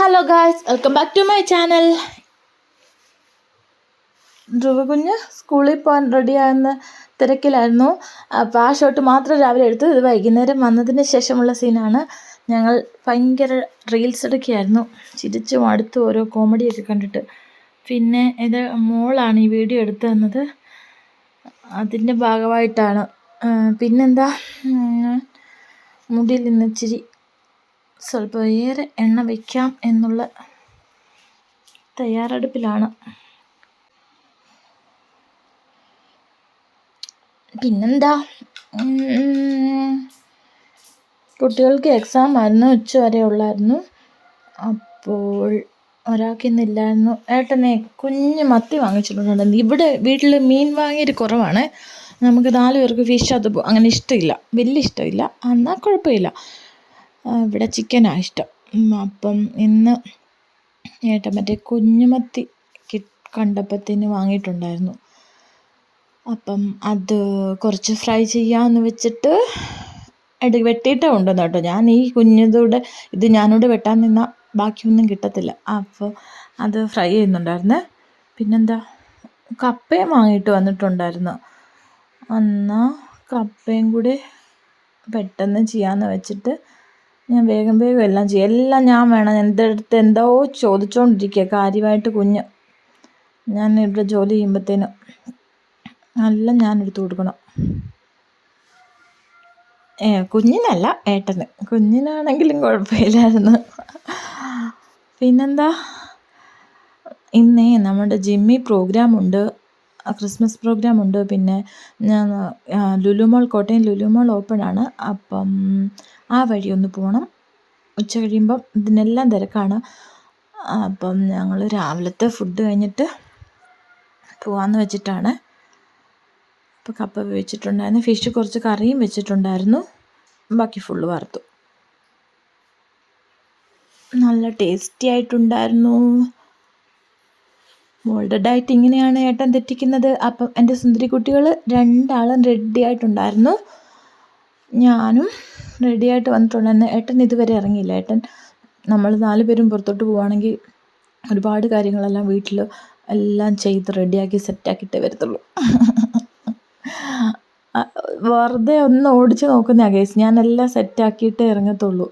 Hello guys welcome back to my channel Dhruva കുഞ്ഞ് സ്കൂളിൽ പോകാൻ റെഡിയാകുന്ന തിരക്കിലായിരുന്നു. അപ്പോൾ ആ ഷോട്ട് മാത്രം രാവിലെ എടുത്തു. ഇത് വൈകുന്നേരം വന്നതിന് ശേഷമുള്ള സീനാണ് ഞങ്ങൾ ഭയങ്കര റീൽസ് എടുക്കുകയായിരുന്നു. ചിരിച്ചു അടുത്ത് ഓരോ കോമഡിയൊക്കെ കണ്ടിട്ട്. പിന്നെ ഇത് മോളാണ് ഈ വീഡിയോ എടുത്തു തന്നത്. അതിന്റെ ഭാഗമായിട്ടാണ്. പിന്നെന്താ? മുടിയിൽ നിന്ന് ഇച്ചിരി സ്വല്പം ഏറെ എണ്ണ വയ്ക്കാം എന്നുള്ള തയ്യാറെടുപ്പിലാണ്. പിന്നെന്താ? കുട്ടികൾക്ക് എക്സാം ആയിരുന്നു ഉച്ച വരെ ഉള്ളായിരുന്നു. അപ്പോൾ ഒരാൾക്ക് ഇന്നില്ലായിരുന്നു ഏട്ടനെ കുഞ്ഞ് മത്തി വാങ്ങിച്ചിട്ടുണ്ടായിരുന്നു. ഇവിടെ വീട്ടിൽ മീൻ വാങ്ങിയൊരു കുറവാണ്. നമുക്ക് നാല് പേർക്ക് ഫിഷ് അത് അങ്ങനെ ഇഷ്ടമില്ല. വലിയ ഇഷ്ടമില്ല. എന്നാൽ കുഴപ്പമില്ല. ഇവിടെ ചിക്കനാണ് ഇഷ്ടം. അപ്പം ഇന്ന് ഏട്ടൻ മറ്റേ കുഞ്ഞുമത്തി കി കണ്ടപ്പത്തിന് വാങ്ങിയിട്ടുണ്ടായിരുന്നു. അപ്പം അത് കുറച്ച് ഫ്രൈ ചെയ്യാമെന്ന് വെച്ചിട്ട് എടു വെട്ടിയിട്ടേ കൊണ്ടുവന്നു കേട്ടോ ഞാൻ. ഈ കുഞ്ഞിതൂടെ ഇത് ഞാനിവിടെ വെട്ടാൻ നിന്നാൽ ബാക്കിയൊന്നും കിട്ടത്തില്ല. അപ്പോൾ അത് ഫ്രൈ ചെയ്യുന്നുണ്ടായിരുന്നു. പിന്നെന്താ? കപ്പയും വാങ്ങിയിട്ട് വന്നിട്ടുണ്ടായിരുന്നു. എന്നാൽ കപ്പയും കൂടി പെട്ടെന്ന് ചെയ്യാമെന്ന് വെച്ചിട്ട് ഞാൻ വേഗം വേഗം എല്ലാം ചെയ്യും. എല്ലാം ഞാൻ വേണം. എന്റെ അടുത്ത് എന്തോ ചോദിച്ചുകൊണ്ടിരിക്കുക കാര്യമായിട്ട് കുഞ്ഞ് ഞാൻ ഇവിടെ ജോലി ചെയ്യുമ്പോഴത്തേനും എല്ലാം ഞാൻ എടുത്തു കൊടുക്കണം. ഏ കുഞ്ഞിനല്ല ഏട്ടന്. കുഞ്ഞിനാണെങ്കിലും കുഴപ്പമില്ലായിരുന്നു. പിന്നെന്താ? ഇന്നേ നമ്മുടെ ജിമ്മി പ്രോഗ്രാമുണ്ട്. ക്രിസ്മസ് പ്രോഗ്രാം ഉണ്ട്. പിന്നെ ലുലുമോൾ കോട്ടയം ലുലുമോൾ ഓപ്പൺ ആണ്. അപ്പം ആ വഴി ഒന്ന് പോകണം ഉച്ച കഴിയുമ്പം ഇതിനെല്ലാം തിരക്കാണ്. അപ്പം ഞങ്ങൾ രാവിലത്തെ ഫുഡ് കഴിഞ്ഞിട്ട് പോവാന്ന് വെച്ചിട്ടാണ്. അപ്പോൾ കപ്പ വെച്ചിട്ടുണ്ടായിരുന്നു ഫിഷ് കുറച്ച് കറിയും വെച്ചിട്ടുണ്ടായിരുന്നു. ബാക്കി ഫുള്ള് വറുത്തു. നല്ല ടേസ്റ്റി ആയിട്ടുണ്ടായിരുന്നു. മോളുടെ ഡയറ്റ് ഇങ്ങനെയാണ് ഏട്ടൻ തെറ്റിക്കുന്നത്. അപ്പം എന്റെ സുന്ദരി കുട്ടികൾ രണ്ടാളും റെഡി ആയിട്ടുണ്ടായിരുന്നു. ഞാനും റെഡി ആയിട്ട് വന്നിട്ടുണ്ടായിരുന്നു ഏട്ടൻ ഇതുവരെ ഇറങ്ങിയില്ല. ഏട്ടൻ നമ്മൾ നാല് പേരും പുറത്തോട്ട് പോവുകയാണെങ്കിൽ ഒരുപാട് കാര്യങ്ങളെല്ലാം വീട്ടിൽ എല്ലാം ചെയ്ത് റെഡിയാക്കി സെറ്റാക്കിയിട്ടേ വരത്തുള്ളൂ. വെറുതെ ഒന്ന് ഓടിച്ച് നോക്കുന്ന കേസ് ഞാനെല്ലാം സെറ്റാക്കിയിട്ടേ ഇറങ്ങത്തുള്ളൂ.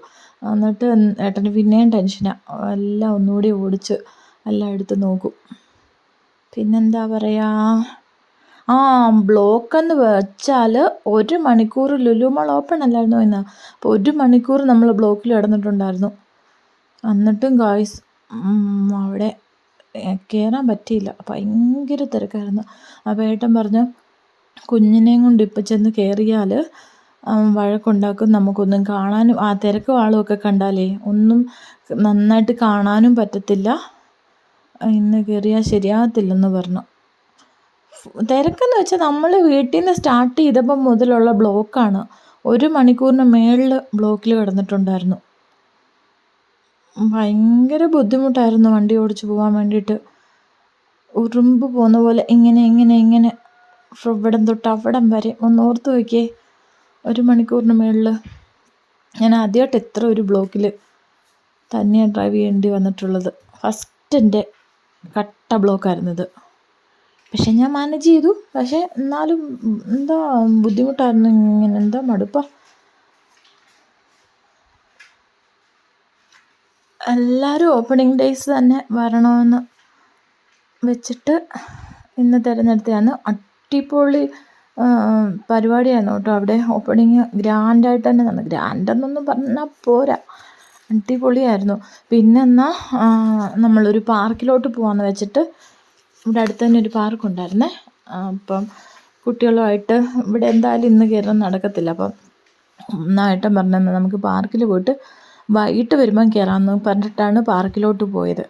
എന്നിട്ട് ഏട്ടന് പിന്നെയും ടെൻഷനാണ് എല്ലാം ഒന്നുകൂടി ഓടിച്ച് എല്ലാം എടുത്ത് നോക്കും. പിന്നെന്താ പറയുക ആ ബ്ലോക്ക് എന്ന് വെച്ചാൽ ഒരു മണിക്കൂർ ലുലുമാൾ ഓപ്പൺ അല്ലായിരുന്നോ ഇന്ന്? അപ്പോൾ ഒരു മണിക്കൂർ നമ്മൾ ബ്ലോക്കിൽ കിടന്നിട്ടുണ്ടായിരുന്നു. എന്നിട്ടും ഗായ്സ് അവിടെ കയറാൻ പറ്റിയില്ല. ഭയങ്കര തിരക്കായിരുന്നു. അപ്പോൾ ഏട്ടൻ പറഞ്ഞു കുഞ്ഞിനെയും കൊണ്ട് ഇപ്പം ചെന്ന് കയറിയാൽ വഴക്കുണ്ടാക്കും. നമുക്കൊന്നും കാണാനും ആ തിരക്കും ആളുമൊക്കെ കണ്ടാലേ ഒന്നും നന്നായിട്ട് കാണാനും പറ്റത്തില്ല. ഇന്ന് കയറിയാൽ ശരിയാകത്തില്ലെന്ന് പറഞ്ഞു. തിരക്കെന്ന് വെച്ചാൽ നമ്മൾ വീട്ടിൽ നിന്ന് സ്റ്റാർട്ട് ചെയ്തപ്പം മുതലുള്ള ബ്ലോക്കാണ്. ഒരു മണിക്കൂറിന് മേളിൽ ബ്ലോക്കിൽ കിടന്നിട്ടുണ്ടായിരുന്നു. ഭയങ്കര ബുദ്ധിമുട്ടായിരുന്നു വണ്ടി ഓടിച്ചു പോകാൻ വേണ്ടിയിട്ട്. ഉറുമ്പ് പോകുന്ന പോലെ ഇങ്ങനെ ഇങ്ങനെ ഇങ്ങനെ. ഇവിടം തൊട്ട് അവിടം വരെ. ഒന്ന് ഓർത്ത് നോക്കിയേ. ഒരു മണിക്കൂറിന് മേളിൽ ഞാൻ ആദ്യമായിട്ട് എത്ര ഒരു ബ്ലോക്കിൽ തന്നെയാണ് ഡ്രൈവ് ചെയ്യേണ്ടി വന്നിട്ടുള്ളത്. ഫസ്റ്റ് എന്റെ കട്ട ബ്ലോക്കായിരുന്നു ഇത് പക്ഷെ ഞാൻ മാനേജ് ചെയ്തു. പക്ഷേ എന്നാലും എന്താ ബുദ്ധിമുട്ടായിരുന്നു ഇങ്ങനെ എന്താ മടുപ്പാ. എല്ലാവരും ഓപ്പണിംഗ് ഡേയ്സ് തന്നെ വരണമെന്ന് വെച്ചിട്ട് ഇന്ന് തിരഞ്ഞെടുത്തതാണ്. അടിപൊളി പരിപാടിയായിരുന്നു കേട്ടോ. അവിടെ ഓപ്പണിങ് ഗ്രാൻഡായിട്ട് തന്നെ നടന്നു. ഗ്രാൻഡെന്നൊന്നും പറഞ്ഞാൽ പോരാ. അടിപൊളിയായിരുന്നു. പിന്നെ എന്നാൽ നമ്മളൊരു പാർക്കിലോട്ട് പോകാമെന്ന് വെച്ചിട്ട് ഇവിടെ അടുത്ത് തന്നെ ഒരു പാർക്ക് ഉണ്ടായിരുന്നേ അപ്പം കുട്ടികളുമായിട്ട് ഇവിടെ എന്തായാലും ഇന്ന് കയറാൻ നടക്കത്തില്ല. അപ്പം ഒന്നായിട്ടും പറഞ്ഞാൽ നമുക്ക് പാർക്കിൽ പോയിട്ട് വൈകിട്ട് വരുമ്പം കയറാമെന്ന് പറഞ്ഞിട്ടാണ് പാർക്കിലോട്ട് പോയത്.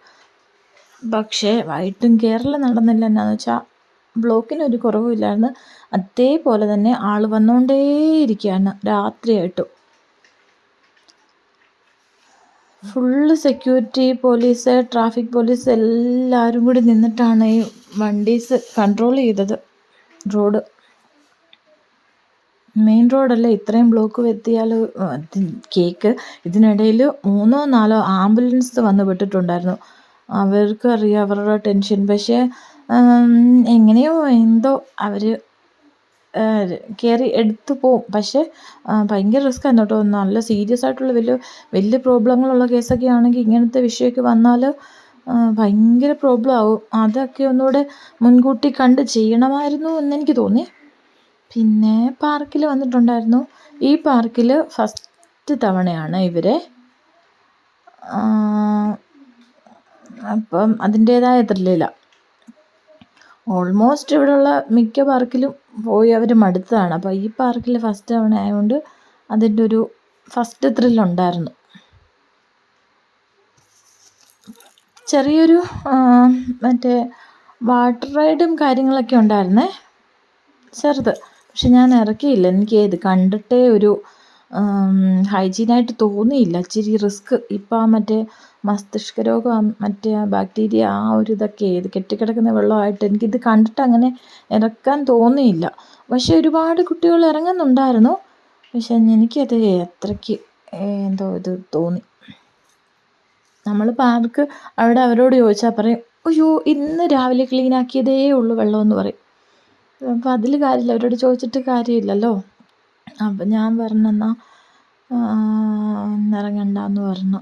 പക്ഷേ വൈകിട്ടും കയറൽ നടന്നില്ല. എന്നാന്ന് വെച്ചാൽ ബ്ലോക്കിന് ഒരു കുറവുമില്ലായിരുന്നു. അതേപോലെ തന്നെ ആൾ വന്നുകൊണ്ടേയിരിക്കുകയാണ് രാത്രിയായിട്ടും. Full security police traffic police എല്ലാവരും കൂടി നിന്നിട്ടാണ് ഈ വണ്ടീസ് കൺട്രോൾ ചെയ്തത്. റോഡ് മെയിൻ റോഡല്ല ഇത്രയും ബ്ലോക്ക് എത്തിയാൽ കേക്ക് ഇതിനിടയിൽ മൂന്നോ നാലോ ആംബുലൻസ് വന്ന് പെട്ടിട്ടുണ്ടായിരുന്നു അവർക്കറിയാം അവരുടെ ടെൻഷൻ പക്ഷേ എങ്ങനെയോ എന്തോ അവർ കയറി എടുത്തു പോവും. പക്ഷേ ഭയങ്കര റിസ്ക്കാണ് കേട്ടോ. നല്ല സീരിയസ് ആയിട്ടുള്ള വലിയ വലിയ പ്രോബ്ലങ്ങളുള്ള കേസൊക്കെ ആണെങ്കിൽ ഇങ്ങനത്തെ വിഷയമൊക്കെ വന്നാൽ ഭയങ്കര പ്രോബ്ലം ആവും. അതൊക്കെ ഒന്നുകൂടെ മുൻകൂട്ടി കണ്ട് ചെയ്യണമായിരുന്നു എന്നെനിക്ക് തോന്നി. പിന്നെ പാർക്കിൽ വന്നിട്ടുണ്ടായിരുന്നു. ഈ പാർക്കിൽ ഫസ്റ്റ് തവണയാണ് ഇവരെ അപ്പം അതിന്റേതായ ത്രില്ലിലാണ് ഓൾമോസ്റ്റ് ഇവിടെയുള്ള മിക്ക പാർക്കിലും പോയി അവർ മടുത്തതാണ്. അപ്പോൾ ഈ പാർക്കിൽ ഫസ്റ്റ് തവണ ആയതുകൊണ്ട് അതിന്റെ ഒരു ഫസ്റ്റ് ത്രില്ലുണ്ടായിരുന്നു ചെറിയൊരു മറ്റേ വാട്ടർ റൈഡും കാര്യങ്ങളൊക്കെ ഉണ്ടായിരുന്നേ. ചെറുത്. പക്ഷെ ഞാൻ ഇറക്കിയില്ല. എനിക്ക് ഇത് കണ്ടിട്ടേ ഒരു ഹൈജീനായിട്ട് തോന്നിയില്ല. ഇച്ചിരി റിസ്ക്. ഇപ്പം ആ മറ്റേ മസ്തിഷ്ക രോഗം മറ്റേ ബാക്ടീരിയ ആ ഒരു ഇതൊക്കെ ഇത് കെട്ടിക്കിടക്കുന്ന വെള്ളമായിട്ട് എനിക്കിത് കണ്ടിട്ട് അങ്ങനെ ഇറക്കാൻ തോന്നിയില്ല. പക്ഷെ ഒരുപാട് കുട്ടികൾ ഇറങ്ങുന്നുണ്ടായിരുന്നു. പക്ഷെ എനിക്കത് അത്രയ്ക്ക് എന്തോ ഇത് തോന്നി. നമ്മൾ പാർക്ക് അവിടെ അവരോട് ചോദിച്ചാൽ പറയും അയ്യോ ഇന്ന് രാവിലെ ക്ലീൻ ആക്കിയതേ ഉള്ളൂ വെള്ളമെന്ന് പറയും. അപ്പോൾ അതിൽ കാര്യമില്ല. അവരോട് ചോദിച്ചിട്ട് കാര്യമില്ലല്ലോ. അപ്പം ഞാൻ പറഞ്ഞെന്നാൽ ഇന്നിറങ്ങണ്ടെന്ന് പറഞ്ഞു.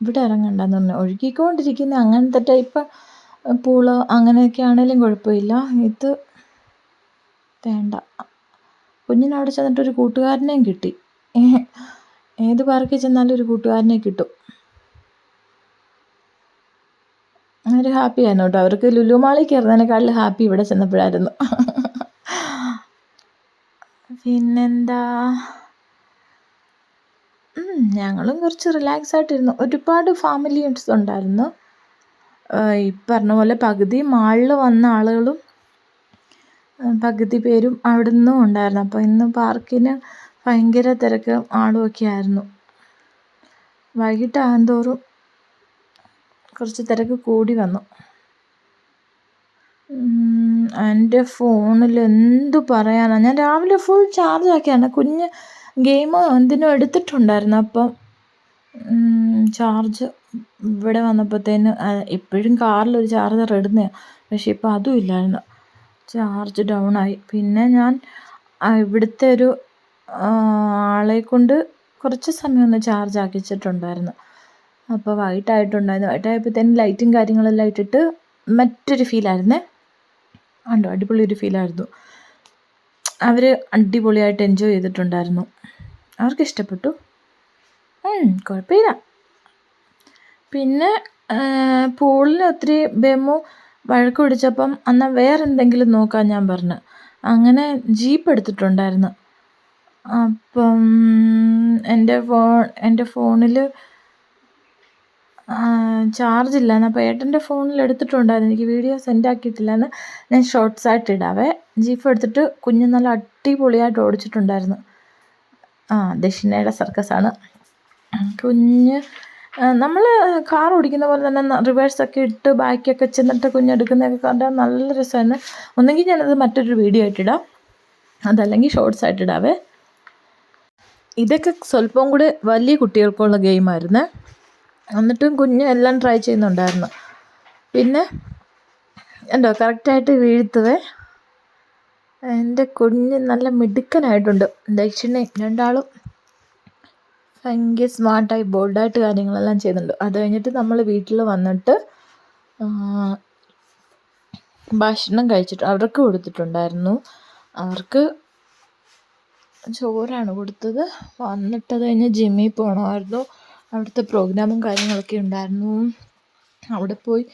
ഇവിടെ ഇറങ്ങണ്ടെന്ന് പറഞ്ഞു. ഒഴുകിക്കൊണ്ടിരിക്കുന്ന അങ്ങനത്തെ ടൈപ്പ് പൂൾ അങ്ങനെയൊക്കെ ആണെങ്കിലും കുഴപ്പമില്ല. ഇത് വേണ്ട. കുഞ്ഞിനവിടെ ചെന്നിട്ട് ഒരു കൂട്ടുകാരനെയും കിട്ടി. ഏത് പാർക്കിൽ ചെന്നാലും ഒരു കൂട്ടുകാരനെ കിട്ടും. അവർ ഹാപ്പി ആയിരുന്നു കേട്ടോ. അവർക്ക് ലുലു മാളിൽ കയറുന്നതിനേക്കാളും ഹാപ്പി ഇവിടെ ചെന്നപ്പോഴായിരുന്നു. പിന്നെന്താ? ഞങ്ങളും കുറച്ച് റിലാക്സ് ആയിട്ടിരുന്നു. ഒരുപാട് ഫാമിലി യൂണിറ്റ്സ് ഉണ്ടായിരുന്നു. ഈ പറഞ്ഞ പോലെ പകുതി മാളിൽ വന്ന ആളുകളും പകുതി പേരും അവിടെ നിന്നും ഉണ്ടായിരുന്നു. അപ്പോൾ ഇന്ന് പാർക്കിന് ഭയങ്കര തിരക്ക് ആളുമൊക്കെ ആയിരുന്നു. വൈകിട്ടാകും തോറും കുറച്ച് തിരക്ക് കൂടി വന്നു. എന്റെ ഫോണിൽ എന്ത് പറയാനാണ് ഞാൻ രാവിലെ ഫുൾ ചാർജ് ആക്കിയാണ്. കുഞ്ഞ് ഗെയിം എന്തിനോ എടുത്തിട്ടുണ്ടായിരുന്നു. അപ്പം ചാർജ് ഇവിടെ വന്നപ്പോഴത്തേന് എപ്പോഴും കാറിലൊരു ചാർജർ ഇടുന്നതാണ് പക്ഷേ ഇപ്പോൾ അതും ഇല്ലായിരുന്നു. ചാർജ് ഡൗൺ ആയി. പിന്നെ ഞാൻ ഇവിടുത്തെ ഒരു ആളെ കൊണ്ട് കുറച്ച് സമയം ഒന്ന് ചാർജ് ആക്കിച്ചിട്ടുണ്ടായിരുന്നു. അപ്പോൾ വൈകിട്ടായിട്ടുണ്ടായിരുന്നു. വൈകിട്ടായപ്പോഴത്തേനും ലൈറ്റും കാര്യങ്ങളെല്ലാം ഇട്ടിട്ട് മറ്റൊരു ഫീലായിരുന്നേ ഉണ്ടോ അടിപൊളി ഒരു ഫീലായിരുന്നു അവർ അടിപൊളിയായിട്ട് എൻജോയ് ചെയ്തിട്ടുണ്ടായിരുന്നു. അവർക്ക് ഇഷ്ടപ്പെട്ടു. കുഴപ്പമില്ല. പിന്നെ പൂളിന് ഒത്തിരി ബെമു വഴക്ക് പിടിച്ചപ്പം എന്നാൽ വേറെ എന്തെങ്കിലും നോക്കാൻ ഞാൻ പറഞ്ഞു. അങ്ങനെ ജീപ്പ് എടുത്തിട്ടുണ്ടായിരുന്നു. അപ്പം എന്റെ ഫോൺ എന്റെ ഫോണിൽ ചാർജ് ഇല്ലായിരുന്നു അപ്പോൾ ഏട്ടന്റെ ഫോണിൽ എടുത്തിട്ടുണ്ടായിരുന്നു. എനിക്ക് വീഡിയോ സെൻഡ് ആക്കിയിട്ടില്ലാന്ന്. ഞാൻ ഷോർട്സ് ആയിട്ട് ഇടാവേ. ജീപ്പ് എടുത്തിട്ട് കുഞ്ഞു നല്ല അടിപൊളിയായിട്ട് ഓടിച്ചിട്ടുണ്ടായിരുന്നു. ആ ദക്ഷിണയുടെ സർക്കസാണ് കുഞ്ഞ് നമ്മൾ കാർ ഓടിക്കുന്ന പോലെ തന്നെ റിവേഴ്സൊക്കെ ഇട്ട് ബാക്കിയൊക്കെ ചെന്നിട്ട് കുഞ്ഞെടുക്കുന്നതൊക്കെ കണ്ടാൽ നല്ല രസമായിരുന്നു ഒന്നെങ്കിൽ ഞാനത് മറ്റൊരു വീഡിയോ ആയിട്ടിടാം അതല്ലെങ്കിൽ ഷോർട്സ് ആയിട്ടിടാവേ ഇതൊക്കെ സ്വല്പം കൂടി വലിയ കുട്ടികൾക്കുള്ള ഗെയിമായിരുന്നു എന്നിട്ടും കുഞ്ഞ് എല്ലാം ട്രൈ ചെയ്യുന്നുണ്ടായിരുന്നു. പിന്നെ എന്തോ കറക്റ്റായിട്ട് വീഴ്ത്തുവേ. എന്റെ കുഞ്ഞ് നല്ല മിടുക്കനായിട്ടുണ്ട്. ദക്ഷിണയും രണ്ടാളും ഭയങ്കര സ്മാർട്ടായി ബോൾഡായിട്ട് കാര്യങ്ങളെല്ലാം ചെയ്യുന്നുണ്ട്. അത് കഴിഞ്ഞിട്ട് നമ്മൾ വീട്ടിൽ വന്നിട്ട് ഭക്ഷണം കഴിച്ചിട്ട് അവർക്ക് കൊടുത്തിട്ടുണ്ടായിരുന്നു. അവർക്ക് ചോറാണ് കൊടുത്തത്. വന്നിട്ട് അത് കഴിഞ്ഞ് ജിമ്മിൽ പോകണമായിരുന്നു അവിടുത്തെ പ്രോഗ്രാമും കാര്യങ്ങളൊക്കെ ഉണ്ടായിരുന്നു. അവിടെ പോയി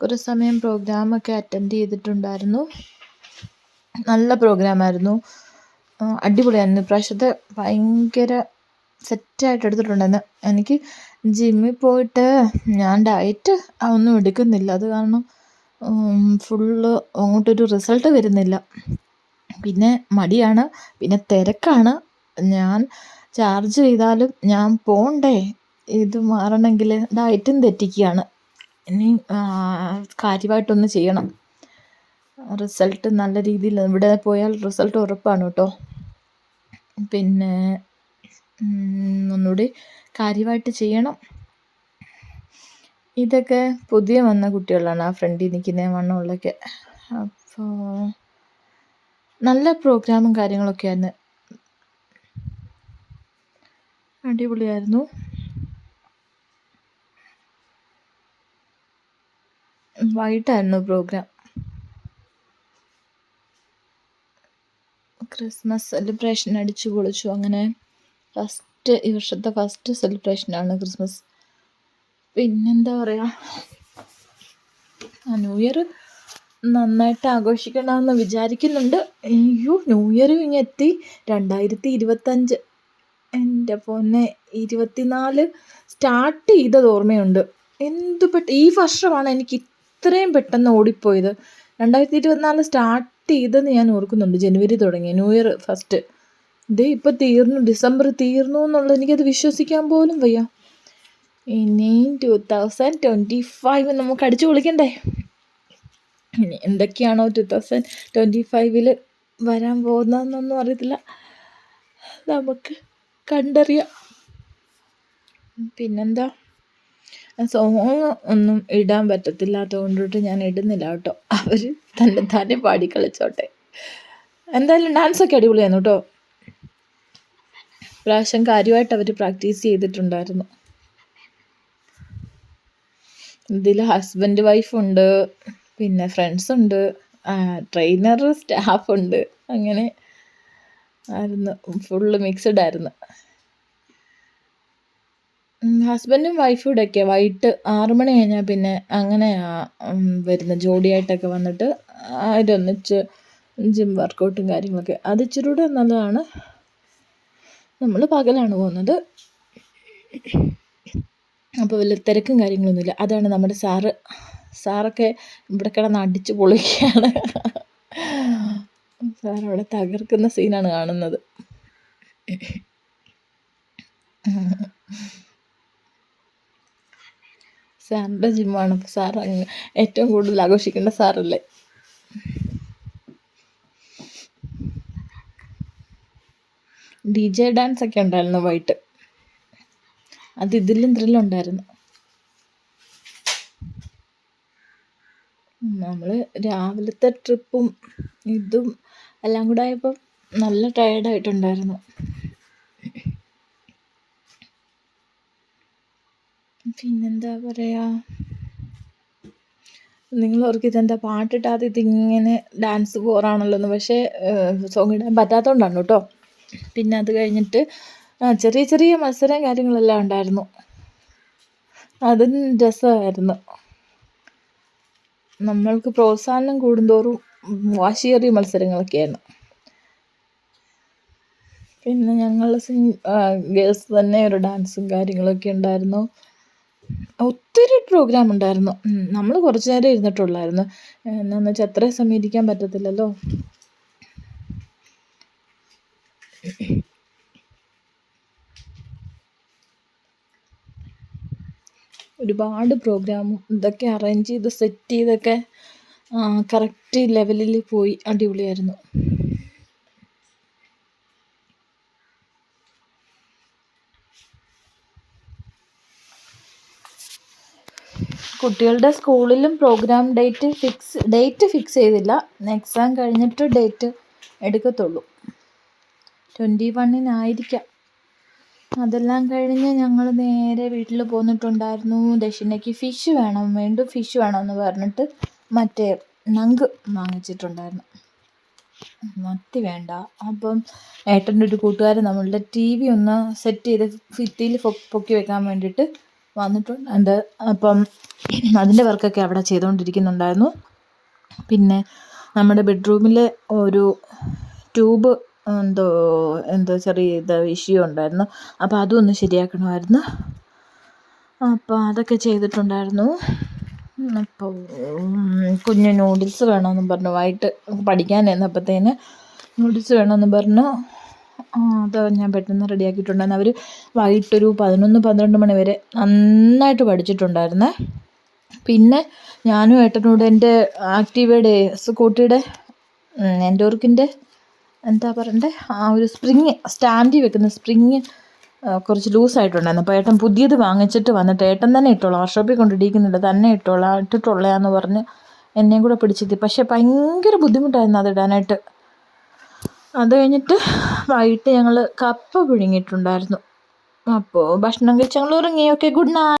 കുറേ സമയം പ്രോഗ്രാമൊക്കെ അറ്റൻഡ് ചെയ്തിട്ടുണ്ടായിരുന്നു. നല്ല പ്രോഗ്രാമായിരുന്നു അടിപൊളിയായിരുന്നു. ഇപ്രാവശ്യത്തെ ഭയങ്കര സെറ്റായിട്ട് എടുത്തിട്ടുണ്ടായിരുന്നു. എനിക്ക് ജിമ്മിൽ പോയിട്ട് ഞാൻ ഡയറ്റ് ഒന്നും എടുക്കുന്നില്ല. അത് കാരണം ഫുള്ള് അങ്ങോട്ടൊരു റിസൾട്ട് വരുന്നില്ല. പിന്നെ മടിയാണ്. പിന്നെ തിരക്കാണ്. ഞാൻ ചാർജ് ചെയ്താലും ഞാൻ പോകണ്ടേ ഇത് മാറണമെങ്കിൽ ഡയറ്റും തെറ്റിക്കുകയാണ്. ഇനി കാര്യമായിട്ടൊന്ന് ചെയ്യണം. റിസൾട്ട് നല്ല രീതിയിൽ ഇവിടെ പോയാൽ റിസൾട്ട് ഉറപ്പാണ് കേട്ടോ. പിന്നെ ഒന്നുകൂടി കാര്യമായിട്ട് ചെയ്യണം. ഇതൊക്കെ പുതിയ വന്ന കുട്ടികളാണ് ആ ഫ്രണ്ടിൽ നിൽക്കുന്ന വണ്ണമുള്ളൊക്കെ. അപ്പോൾ നല്ല പ്രോഗ്രാമും കാര്യങ്ങളൊക്കെ ആയിരുന്നു അടിപൊളിയായിരുന്നു. വൈകിട്ടായിരുന്നു പ്രോഗ്രാം ക്രിസ്മസ് സെലിബ്രേഷൻ അടിച്ചു പൊളിച്ചു. അങ്ങനെ ഫസ്റ്റ് ഈ വർഷത്തെ ഫസ്റ്റ് സെലിബ്രേഷനാണ് ക്രിസ്മസ് പിന്നെന്താ പറയുക ന്യൂ ഇയർ നന്നായിട്ട് ആഘോഷിക്കണമെന്ന് വിചാരിക്കുന്നുണ്ട്. അയ്യോ ന്യൂ ഇയർ എത്തി. രണ്ടായിരത്തി ഇരുപത്തഞ്ച് എന്റെ പൊന്നെ ഇരുപത്തിനാല് സ്റ്റാർട്ട് ചെയ്തത് ഓർമ്മയുണ്ട്. എന്ത് പെട്ട ഈ വർഷമാണ് എനിക്ക് ഇത്രയും പെട്ടെന്ന് ഓടിപ്പോയത്. രണ്ടായിരത്തി ഇരുപത്തിനാല് സ്റ്റാർട്ട് ചെയ്തെന്ന് ഞാൻ ഓർക്കുന്നുണ്ട്. ജനുവരി തുടങ്ങി. ന്യൂ ഇയർ ഫസ്റ്റ് ഇത് ഇപ്പോൾ തീർന്നു. ഡിസംബർ തീർന്നു എന്നുള്ളത് എനിക്കത് വിശ്വസിക്കാൻ പോലും വയ്യ. ഇനിയും ടു തൗസൻഡ് ട്വന്റി ഫൈവ് നമുക്ക് അടിച്ചു പൊളിക്കണ്ടേ? ഇനി എന്തൊക്കെയാണോ ടു തൗസൻഡ് ട്വന്റി ഫൈവിൽ വരാൻ പോകുന്നതെന്നൊന്നും അറിയത്തില്ല. നമുക്ക് കണ്ടറിയാം. പിന്നെന്താ? സോങ് ഒന്നും ഇടാൻ പറ്റത്തില്ലാത്തത് കൊണ്ടിട്ട് ഞാൻ ഇടുന്നില്ല കേട്ടോ. അവർ തന്നെ തന്നെ പാടി കളിച്ചോട്ടെ. എന്തായാലും ഡാൻസൊക്കെ അടിപൊളിയായിരുന്നു കേട്ടോ. പ്രാവശ്യം കാര്യമായിട്ട് അവർ പ്രാക്ടീസ് ചെയ്തിട്ടുണ്ടായിരുന്നു. ഇതിൽ ഹസ്ബൻഡ് വൈഫുണ്ട് പിന്നെ ഫ്രണ്ട്സുണ്ട് ട്രെയിനർ സ്റ്റാഫുണ്ട് അങ്ങനെ ആയിരുന്നു. ഫുള്ള് മിക്സഡ് ആയിരുന്നു. ഹസ്ബൻഡും വൈഫും ഒക്കെ വൈകിട്ട് ആറ് മണി കഴിഞ്ഞാൽ പിന്നെ അങ്ങനെ വരുന്ന ജോഡിയായിട്ടൊക്കെ വന്നിട്ട് അവരൊന്നിച്ച് ജിം വർക്കൗട്ടും കാര്യങ്ങളൊക്കെ. അത് ഇച്ചിരി കൂടെ നല്ലതാണ്. നമ്മൾ പകലാണ് പോകുന്നത്. അപ്പോൾ വലിയ തിരക്കും കാര്യങ്ങളൊന്നുമില്ല. അതാണ് നമ്മുടെ സാറ്. സാറൊക്കെ ഇവിടെ കിടന്ന് അടിച്ച് പൊളിക്കുകയാണ്. സാറവിടെ തകർക്കുന്ന സീനാണ് കാണുന്നത്. സാറിന്റെ ജിമ്മാണ് അപ്പോൾ സാർ ഏറ്റവും കൂടുതൽ ആഘോഷിക്കേണ്ട സാറല്ലേ? ഡി ജെ ഡാൻസ് ഒക്കെ ഉണ്ടായിരുന്നു വൈകിട്ട്. അത് ഇതിലും ത്രില്ലുണ്ടായിരുന്നു നമ്മൾ രാവിലത്തെ ട്രിപ്പും ഇതും എല്ലാം കൂടെ ആയപ്പോൾ നല്ല ടയേർഡായിട്ടുണ്ടായിരുന്നു പിന്നെന്താ പറയുക നിങ്ങൾ ഓർക്കും ഇതെന്താ പാട്ടിട്ടാതെ ഇതിങ്ങനെ ഡാൻസ് ബോറാണല്ലോ എന്ന് പക്ഷേ സോങ് ഇടാൻ പറ്റാത്തതുകൊണ്ടാണ് കേട്ടോ പിന്നെ അത് കഴിഞ്ഞിട്ട് ചെറിയ ചെറിയ മത്സരം കാര്യങ്ങളെല്ലാം ഉണ്ടായിരുന്നു. അതും രസമായിരുന്നു. നമ്മൾക്ക് പ്രോത്സാഹനം കൂടുന്തോറും വാശിയേറിയ മത്സരങ്ങളൊക്കെയായിരുന്നു. പിന്നെ ഞങ്ങൾ ഗേൾസ് തന്നെ ഒരു ഡാൻസും കാര്യങ്ങളൊക്കെ ഉണ്ടായിരുന്നു. ഒത്തിരി പ്രോഗ്രാം ഉണ്ടായിരുന്നു. നമ്മൾ കുറച്ച് നേരം ഇരുന്നിട്ടുള്ളായിരുന്നു. എന്നാന്ന് വെച്ചാൽ അത്രയും സമയം ഇരിക്കാൻ പറ്റത്തില്ലല്ലോ. ഒരുപാട് പ്രോഗ്രാമും ഇതൊക്കെ അറേഞ്ച് ചെയ്ത് സെറ്റ് ചെയ്തൊക്കെ കറക്റ്റ് ലെവലിൽ പോയി അടിപൊളിയായിരുന്നു. കുട്ടികളുടെ സ്കൂളിലും programme date fix date fix ചെയ്തില്ല. എക്സാം കഴിഞ്ഞിട്ട് ഡേറ്റ് എടുക്കത്തുള്ളൂ. ട്വന്റി വണ്ണിനായിരിക്കാം അതെല്ലാം കഴിഞ്ഞ് ഞങ്ങൾ നേരെ വീട്ടിൽ പോന്നിട്ടുണ്ടായിരുന്നു. ദക്ഷിണയ്ക്ക് ഫിഷ് വേണം വീണ്ടും ഫിഷ് വേണമെന്ന് പറഞ്ഞിട്ട് മറ്റേ നങ്ക് വാങ്ങിച്ചിട്ടുണ്ടായിരുന്നു. മത്തി വേണ്ട. അപ്പം ഏട്ടന്റെ ഒരു കൂട്ടുകാരൻ നമ്മളുടെ ടി വി ഒന്ന് സെറ്റ് ചെയ്ത് ഭിത്തിയിൽ പൊക്കി വെക്കാൻ വേണ്ടിയിട്ട് വന്നിട്ടുണ്ട്. അപ്പം അതിന്റെ വർക്കൊക്കെ അവിടെ ചെയ്തുകൊണ്ടിരിക്കുന്നുണ്ടായിരുന്നു. പിന്നെ നമ്മുടെ ബെഡ്റൂമിലെ ഒരു ട്യൂബ് എന്തോ എന്തോ ചെറിയ ഇത് ഇഷ്യൂ ഉണ്ടായിരുന്നു. അപ്പോൾ അതും ഒന്ന് ശരിയാക്കണമായിരുന്നു. അപ്പോൾ അതൊക്കെ ചെയ്തിട്ടുണ്ടായിരുന്നു. അപ്പോൾ കുഞ്ഞ് നൂഡിൽസ് വേണമെന്നും പറഞ്ഞു. വൈകിട്ട് പഠിക്കാനായിരുന്നു അപ്പോഴത്തേന് നൂഡിൽസ് വേണമെന്നും പറഞ്ഞു. അത് ഞാൻ പെട്ടെന്ന് റെഡിയാക്കിയിട്ടുണ്ടായിരുന്നു അവർ വൈകിട്ടൊരു പതിനൊന്ന് പന്ത്രണ്ട് മണി വരെ നന്നായിട്ട് പഠിച്ചിട്ടുണ്ടായിരുന്നു. പിന്നെ ഞാനും ഏട്ടനോട് എന്റെ ആക്റ്റീവയുടെ സ്കൂട്ടിയുടെ എന്റെ വർക്കിന്റെ എന്താ പറയണ്ടേ ആ ഒരു സ്പ്രിങ് സ്റ്റാൻഡിൽ വെക്കുന്ന സ്പ്രിങ് കുറച്ച് ലൂസായിട്ടുണ്ടായിരുന്നു. അപ്പോൾ ഏട്ടൻ പുതിയത് വാങ്ങിച്ചിട്ട് വന്നിട്ട് ഏട്ടൻ തന്നെ ഇട്ടോളാം. വർക്ക്ഷോപ്പിൽ കൊണ്ടിടിക്കുന്നില്ല തന്നെ ഇട്ടോളാം ഇട്ടിട്ടുള്ളതാന്ന് പറഞ്ഞ് എന്നെയും കൂടെ പിടിച്ചെത്തി പക്ഷേ ഭയങ്കര ബുദ്ധിമുട്ടായിരുന്നു അത് ഇടാനായിട്ട്. അത് കഴിഞ്ഞിട്ട് വൈകിട്ട് ഞങ്ങൾ കപ്പ പുഴുങ്ങിയിട്ടുണ്ടായിരുന്നു. അപ്പോൾ ഭക്ഷണം കഴിച്ച് ഞങ്ങൾ ഉറങ്ങി. Okay good night